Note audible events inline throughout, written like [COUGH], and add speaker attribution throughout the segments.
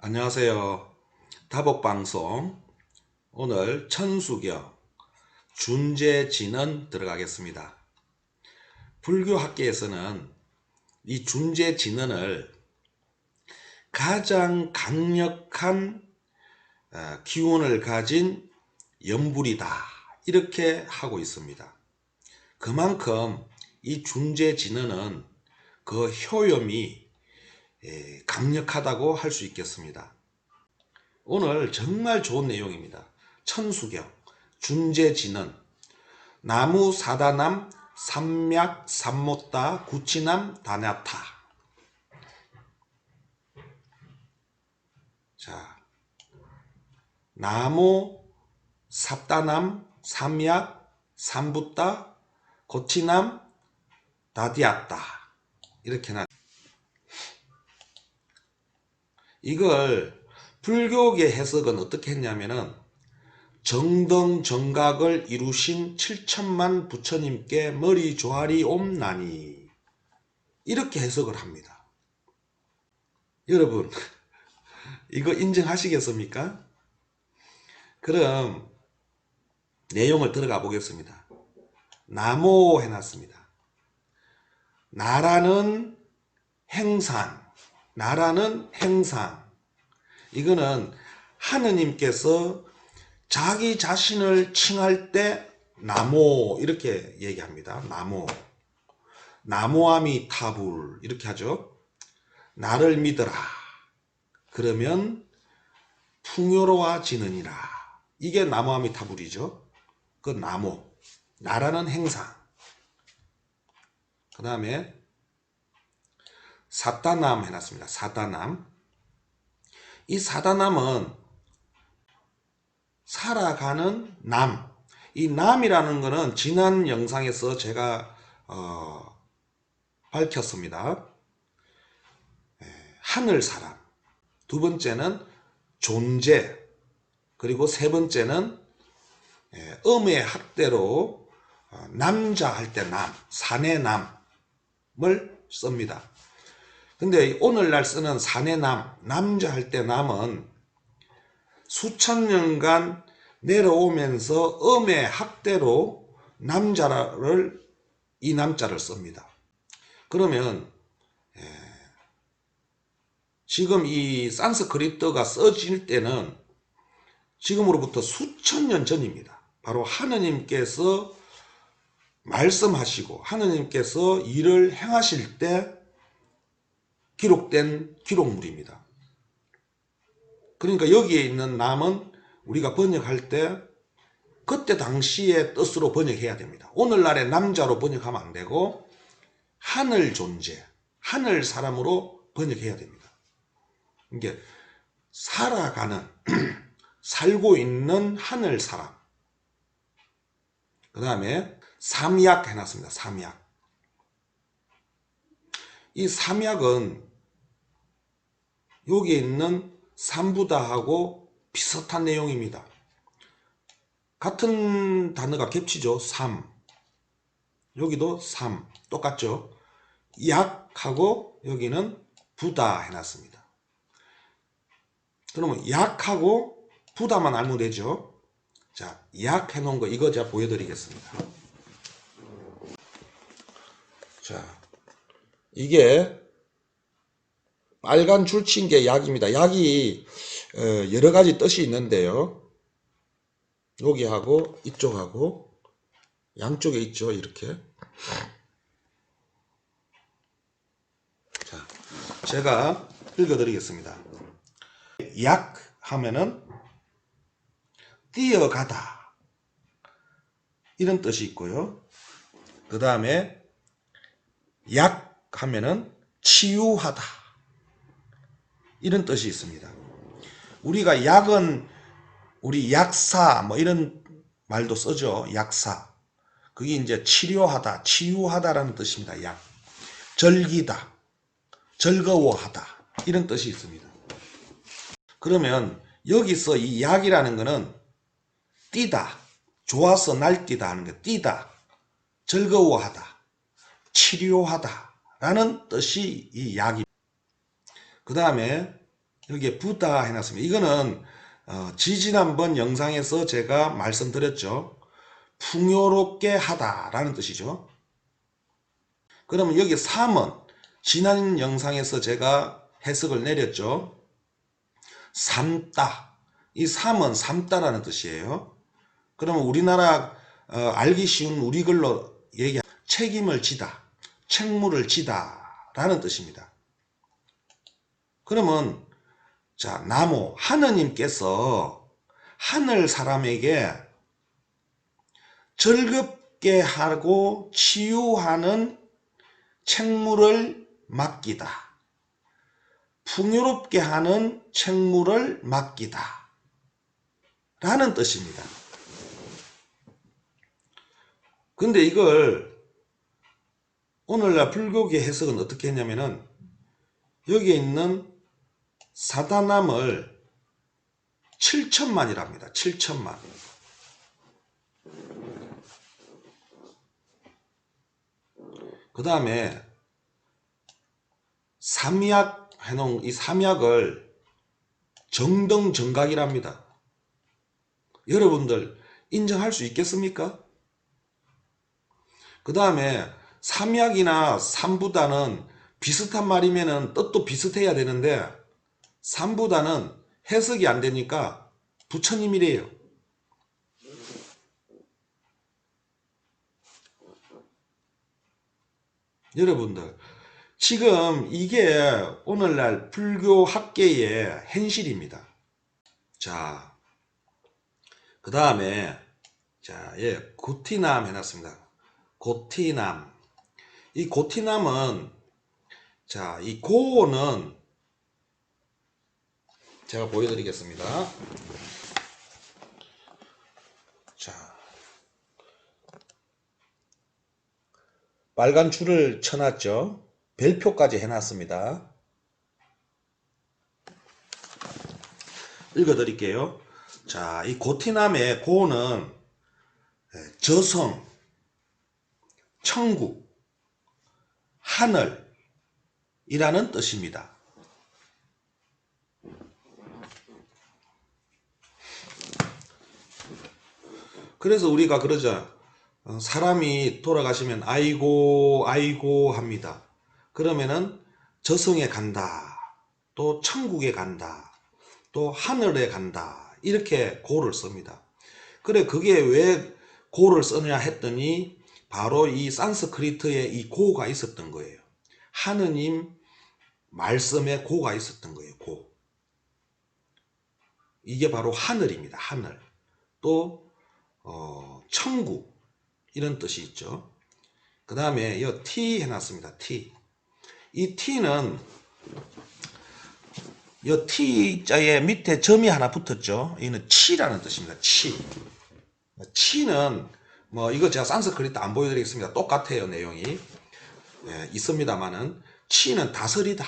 Speaker 1: 안녕하세요. 다복방송 오늘 천수경 준재진은 들어가겠습니다. 불교 학계에서는 이 준재진언을 가장 강력한 어, 기운을 가진 염불이다 이렇게 하고 있습니다. 그만큼 이 준재진언은 그 효염이 예, 강력하다고 할 수 있겠습니다. 오늘 정말 좋은 내용입니다. 천수경, 준재진은 나무 사다남 삼맥 삼모따 구치남 다냐타 자 나무 삽다남 삼약 삼부따 고치남 다디았다 이렇게 나 이걸 불교계 해석은 어떻게 했냐면은 정등 정각을 이루신 7천만 부처님께 머리 조아리 옴나니 이렇게 해석을 합니다. 여러분 [LAUGHS] 이거 인정하시겠습니까? 그럼 내용을 들어가 보겠습니다. 나모 해놨습니다. 나라는 행상 나라는 행상. 이거는 하느님께서 자기 자신을 칭할 때 나모 이렇게 얘기합니다. 나모. 나모아미 타불 이렇게 하죠. 나를 믿어라. 그러면 풍요로워지느니라. 이게 나모아미 타불이죠. 그 나모. 나라는 행상. 그 다음에 사다남 해놨습니다. 사다남. 이 사다남은 살아가는 남. 이 남이라는 것은 지난 영상에서 제가 어, 밝혔습니다. 에, 하늘 사람. 두 번째는 존재. 그리고 세 번째는 에, 음의 학대로 어, 남자 할 때 남, 사내 남을 씁니다. 근데 오늘날 쓰는 사내남, 남자 할 때 남은 수천 년간 내려오면서 음의 학대로 남자를 이 남자를 씁니다. 그러면 에, 지금 이 산스크리트가 써질 때는 지금으로부터 수천 년 전입니다. 바로 하느님께서 말씀하시고 하느님께서 일을 행하실 때 기록된 기록물입니다. 그러니까 여기에 있는 남은 우리가 번역할 때 그때 당시의 뜻으로 번역해야 됩니다. 오늘날의 남자로 번역하면 안 되고 하늘 존재, 하늘 사람으로 번역해야 됩니다. 이게 살아가는 [CLEARS THROAT] 살고 있는 하늘 사람. 그 다음에 삼약 해놨습니다. 삼약. 이 삼약은 여기에 있는 삼부다하고 비슷한 내용입니다. 같은 단어가 겹치죠. 삼. 여기도 삼. 똑같죠. 약하고 여기는 부다 해놨습니다. 그러면 약하고 부다만 알면 되죠. 자, 약 해놓은 거 이거 제가 보여드리겠습니다. 자, 이게 빨간 줄친 게 약입니다. 약이 어, 여러 가지 뜻이 있는데요. 여기하고 이쪽하고 양쪽에 있죠. 이렇게. 자, 제가 읽어드리겠습니다. 약 하면은 뛰어가다 이런 뜻이 있고요. 그 다음에 약 하면은 치유하다 이런 뜻이 있습니다. 우리가 약은 우리 약사 뭐 이런 말도 쓰죠. 약사. 그게 이제 치료하다, 치유하다라는 뜻입니다. 약. 절기다, 즐거워하다 이런 뜻이 있습니다. 그러면 여기서 이 약이라는 것은 뛰다, 좋아서 날뛰다 하는 게 뛰다, 즐거워하다, 치료하다 라는 뜻이 이 약입니다. 그 다음에 여기에 부다 해놨습니다. 이거는 어, 지지난번 영상에서 제가 말씀드렸죠. 풍요롭게 하다라는 뜻이죠. 그러면 여기 3은 지난 영상에서 제가 해석을 내렸죠. 삼다. 이 삼은 삼다라는 뜻이에요. 그러면 우리나라 어, 알기 쉬운 우리 글로 얘기 책임을 지다, 책무를 지다 라는 뜻입니다. 그러면 자 나무 하느님께서 하늘 사람에게 즐겁게 하고 치유하는 책무를 맡기다. 풍요롭게 하는 책무를 맡기다. 라는 뜻입니다. 근데 이걸 오늘날 불교계 해석은 어떻게 했냐면은 여기에 있는 사다남을 7천만이랍니다. 7천만. 그 다음에 삼약 해놓은 이 삼약을 정등정각이랍니다. 여러분들 인정할 수 있겠습니까? 그 다음에 삼약이나 삼부다는 비슷한 말이면은 뜻도 비슷해야 되는데 삼부다는 해석이 안 되니까 부처님이래요. 여러분들 지금 이게 오늘날 불교 학계의 현실입니다. 자, 그 다음에 자, 예, 고티남 해놨습니다. 고티남. 이 고티남은 자, 이 고는 제가 보여드리겠습니다. 자, 빨간 줄을 쳐놨죠. 별표까지 해놨습니다. 읽어드릴게요. 자, 이 고티남의 예, 저성, 천국, 하늘이라는 뜻입니다. 그래서 우리가 그러죠. 어, 사람이 돌아가시면 아이고 아이고 합니다. 그러면은 저승에 간다. 또 천국에 간다. 또 하늘에 간다. 이렇게 고를 씁니다. 그래 그게 왜 고를 쓰냐 했더니 바로 이 산스크리트에 이 고가 있었던 거예요. 하느님 말씀에 고가 있었던 거예요. 고. 이게 바로 하늘입니다. 하늘. 또 어, 천국 이런 뜻이 있죠. 그 다음에 이 T 해놨습니다. T. 이 T는 이 T자의 밑에 점이 하나 붙었죠. 이는 치라는 뜻입니다. 치. 치는 뭐 이거 제가 산스크리트 안 보여드리겠습니다. 똑같아요 내용이 예, 있습니다만은 치는 다스리다,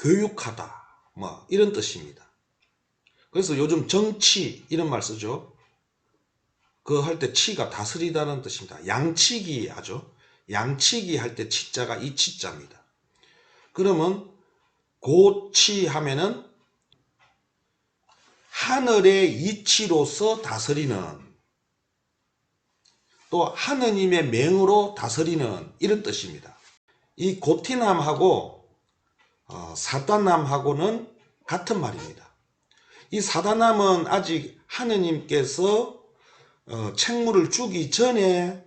Speaker 1: 교육하다 뭐 이런 뜻입니다. 그래서 요즘 정치 이런 말 쓰죠. 그 할 때 치가 다스리다는 뜻입니다. 양치기 하죠. 양치기 할 때 치자가 이 치자입니다. 그러면 고치 하면은 하늘의 이치로서 다스리는 또 하느님의 명으로 다스리는 이런 뜻입니다. 이 고티남하고 어, 사단남하고는 같은 말입니다. 이 사단남은 아직 하느님께서 어, 책무를 주기 전에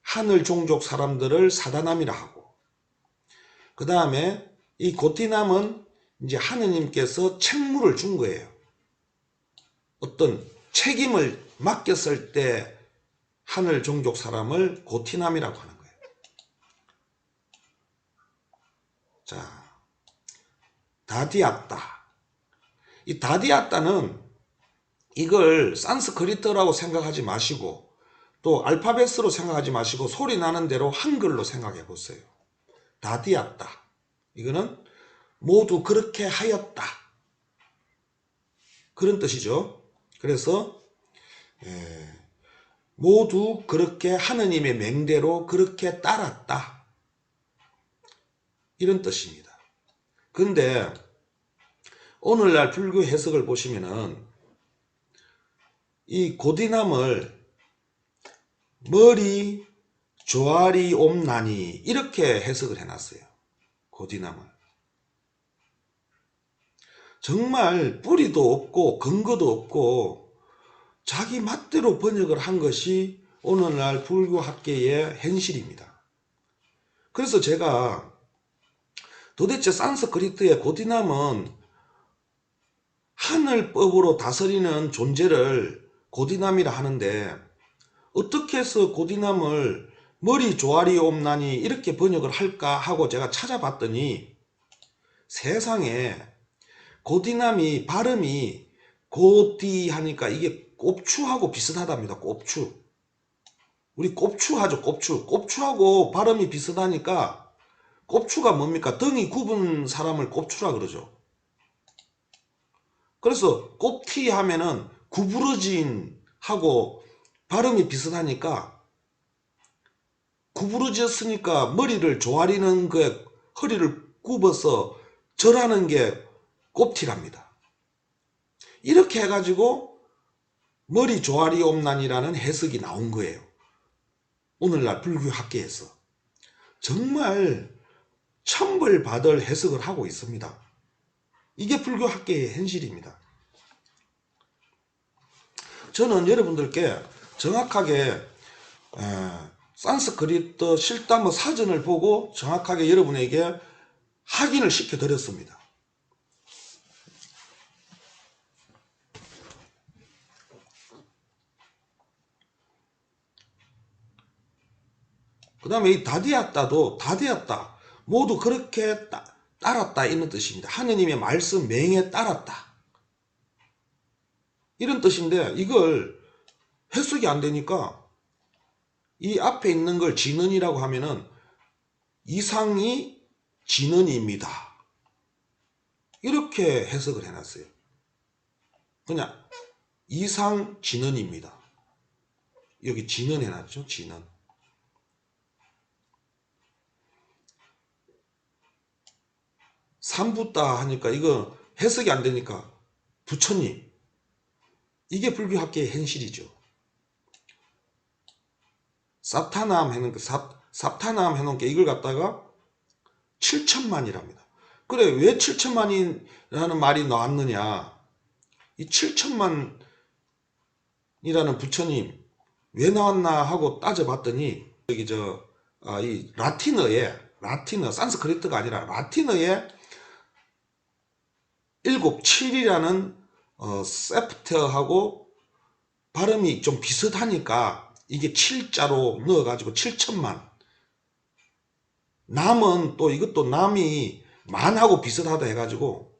Speaker 1: 하늘 종족 사람들을 사단남이라 하고 그 다음에 이 고티남은 이제 하느님께서 책무를 준 거예요. 어떤 책임을 맡겼을 때 하늘 종족 사람을 고티남이라고 하는 거예요. 자, 다디았다. 이 다디았다는 이걸 산스크리트라고 생각하지 마시고 또 알파벳으로 생각하지 마시고 소리 나는 대로 한글로 생각해 보세요. 다디았다. 이거는 모두 그렇게 하였다. 그런 뜻이죠. 그래서 예, 모두 그렇게 하느님의 맹대로 그렇게 따랐다. 이런 뜻입니다. 근데 오늘날 불교 해석을 보시면은 이 고디남을 머리 조아리 옴나니 이렇게 해석을 해놨어요. 고디남을. 정말 뿌리도 없고 근거도 없고 자기 맛대로 번역을 한 것이 오늘날 불교 학계의 현실입니다. 그래서 제가 도대체 산스크리트의 고디남은 하늘법으로 다스리는 존재를 고디남이라 하는데 어떻게 해서 고디남을 머리 조아리 옴나니 이렇게 번역을 할까 하고 제가 찾아봤더니 세상에 고디남이 발음이 고디 하니까 이게 꼽추하고 비슷하답니다. 꼽추. 우리 꼽추 하죠. 꼽추. 꼽추하고 발음이 비슷하니까 꼽추가 뭡니까? 등이 굽은 사람을 꼽추라 그러죠. 그래서 꼽티 하면은 구부러진 하고 발음이 비슷하니까 구부러졌으니까 머리를 조아리는 그 허리를 굽어서 절하는 게 꼽티랍니다. 이렇게 해가지고 머리 조아리 옴난이라는 해석이 나온 거예요. 오늘날 불교 학계에서 정말 천벌 받을 해석을 하고 있습니다. 이게 불교 학계의 현실입니다. 저는 여러분들께 정확하게 에, 산스크리트 실담어 사전을 보고 정확하게 여러분에게 확인을 시켜 드렸습니다. 그 다음에 이 다디았다도 다디았다 모두 그렇게 따, 따랐다 이런 뜻입니다. 하느님의 말씀 맹에 따랐다. 이런 뜻인데 이걸 해석이 안 되니까 이 앞에 있는 걸 진언이라고 하면은 이상이 진언입니다. 이렇게 해석을 해놨어요. 그냥 이상 진언입니다. 여기 진언 해놨죠. 진언. 삼부따 하니까 이거 해석이 안 되니까 부처님 이게 불교학계의 현실이죠. 삽타남 해놓은 게 삽, 삽타남 해놓은 게 이걸 갖다가 7천만이랍니다. 그래 왜 7천만이라는 말이 나왔느냐? 이 7천만이라는 부처님 왜 나왔나 하고 따져봤더니 여기 저 아, 이 라틴어에 라틴어 산스크리트가 아니라 라틴어에 일곱 7이라는 어, 세프트하고 발음이 좀 비슷하니까 이게 7자로 넣어가지고 7천만. 남은 또 이것도 남이 만하고 비슷하다 해가지고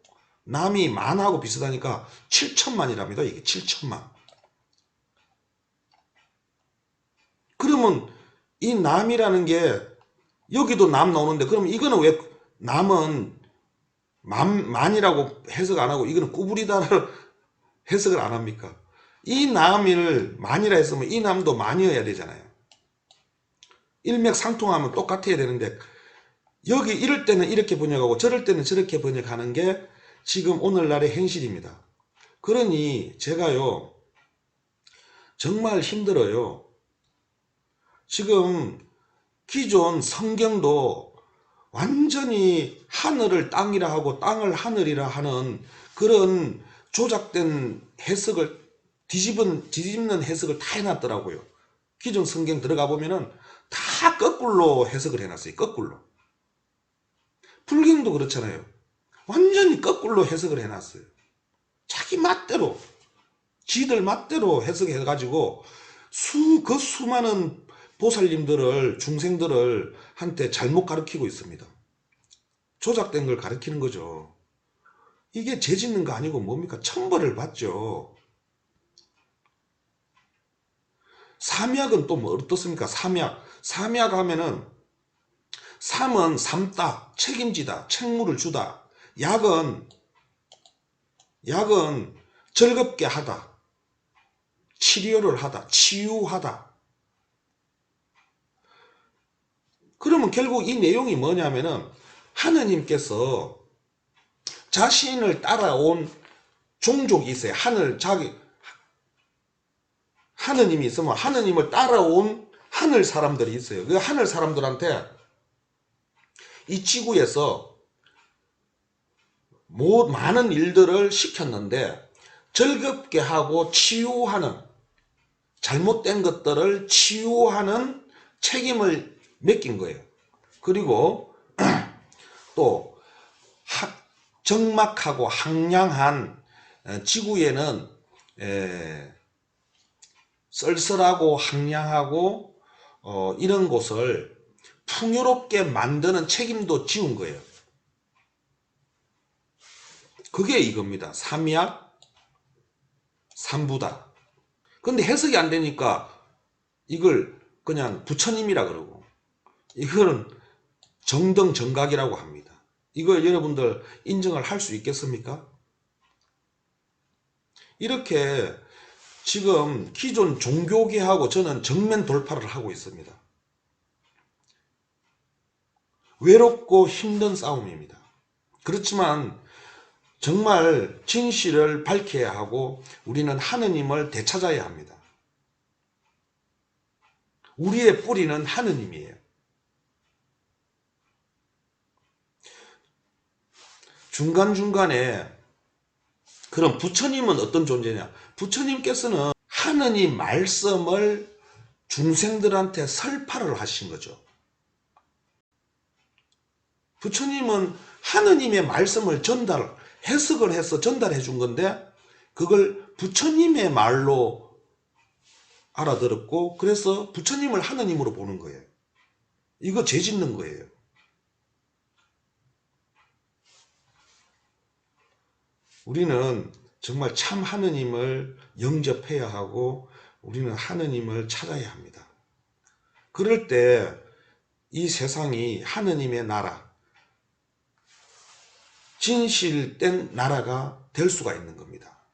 Speaker 1: 남이 만하고 비슷하니까 7천만이랍니다 이게 7천만. 그러면 이 남이라는 게 여기도 남 나오는데 그럼 이거는 왜 남은 만, 만이라고 해석 안 하고 이거는 꾸부리다를 해석을 안 합니까? 이 남을 만이라 했으면 이 남도 만이어야 되잖아요. 일맥상통하면 똑같아야 되는데 여기 이럴 때는 이렇게 번역하고 저럴 때는 저렇게 번역하는 게 지금 오늘날의 현실입니다. 그러니 제가요 정말 힘들어요. 지금 기존 성경도 완전히 하늘을 땅이라 하고 땅을 하늘이라 하는 그런 조작된 해석을 뒤집은, 뒤집는 해석을 다 해놨더라고요. 기존 성경 들어가 보면은 다 거꾸로 해석을 해놨어요. 거꾸로. 불경도 그렇잖아요. 완전히 거꾸로 해석을 해놨어요. 자기 맛대로, 지들 맛대로 해석해가지고 수, 그 수많은 보살님들을, 중생들을 한테 잘못 가르치고 있습니다. 조작된 걸 가르치는 거죠. 이게 죄 짓는 거 아니고 뭡니까? 천벌을 받죠. 삼약은 또 뭐 어떻습니까? 삼약. 삼약 하면은 삼은 삼다, 책임지다, 책무를 주다. 약은 약은 즐겁게 하다. 치료를 하다, 치유하다. 그러면 결국 이 내용이 뭐냐면은 하느님께서 자신을 따라온 종족이 있어요. 하늘 자기 하느님이 있으면 하느님을 따라온 하늘 사람들이 있어요. 그 하늘 사람들한테 이 지구에서 뭐 많은 일들을 시켰는데 즐겁게 하고 치유하는 잘못된 것들을 치유하는 책임을 맡긴 거예요. 그리고 [CLEARS THROAT] 또 하- 적막하고 항량한 어, 지구에는 에, 썰썰하고 항량하고 어, 이런 곳을 풍요롭게 만드는 책임도 지운 거예요. 그게 이겁니다. 삼약, 삼부다. 근데 해석이 안 되니까 이걸 그냥 부처님이라 그러고 이거는 정등정각이라고 합니다. 이걸 여러분들 인정을 할 수 있겠습니까? 이렇게 지금 기존 종교계하고 저는 정면 돌파를 하고 있습니다. 외롭고 힘든 싸움입니다. 그렇지만 정말 진실을 밝혀야 하고 우리는 하느님을 되찾아야 합니다. 우리의 뿌리는 하느님이에요. 중간중간에 그럼 부처님은 어떤 존재냐? 부처님께서는 하느님 말씀을 중생들한테 설파를 하신 거죠. 부처님은 하느님의 말씀을 전달, 해석을 해서 전달해 준 건데, 그걸 부처님의 말로 알아들었고, 그래서 부처님을 하느님으로 보는 거예요. 이거 죄 짓는 거예요. 우리는 정말 참 하느님을 영접해야 하고 우리는 하느님을 찾아야 합니다. 그럴 때 이 세상이 하느님의 나라, 진실된 나라가 될 수가 있는 겁니다.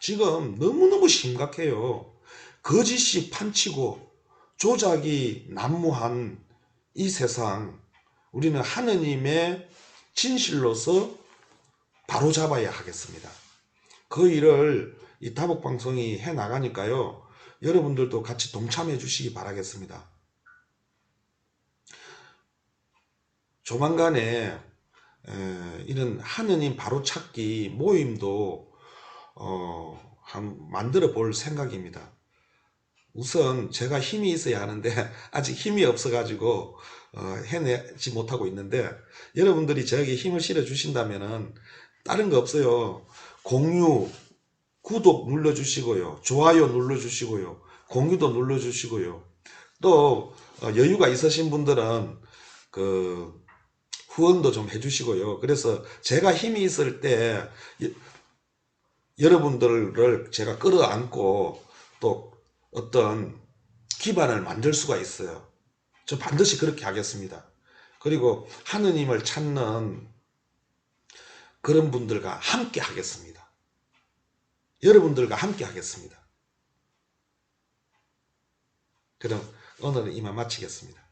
Speaker 1: 지금 너무너무 심각해요. 거짓이 판치고 조작이 난무한 이 세상, 우리는 하느님의 진실로서 바로 잡아야 하겠습니다. 그 일을 이 다복 방송이 해 나가니까요. 여러분들도 같이 동참해 주시기 바라겠습니다. 조만간에 에, 이런 하느님 바로 찾기 모임도 어, 한 만들어 볼 생각입니다. 우선 제가 힘이 있어야 하는데 [LAUGHS] 아직 힘이 없어 가지고 어, 해내지 못하고 있는데 여러분들이 저에게 힘을 실어 주신다면은 다른 거 없어요. 공유, 구독 눌러주시고요. 좋아요 눌러주시고요. 공유도 눌러주시고요. 또 어, 여유가 있으신 분들은 그 후원도 좀 해주시고요. 그래서 제가 힘이 있을 때 여- 여러분들을 제가 끌어안고 또 어떤 기반을 만들 수가 있어요. 저 반드시 그렇게 하겠습니다. 그리고 하느님을 찾는 그런 분들과 함께 하겠습니다. 여러분들과 함께 하겠습니다. 그럼 오늘은 이만 마치겠습니다.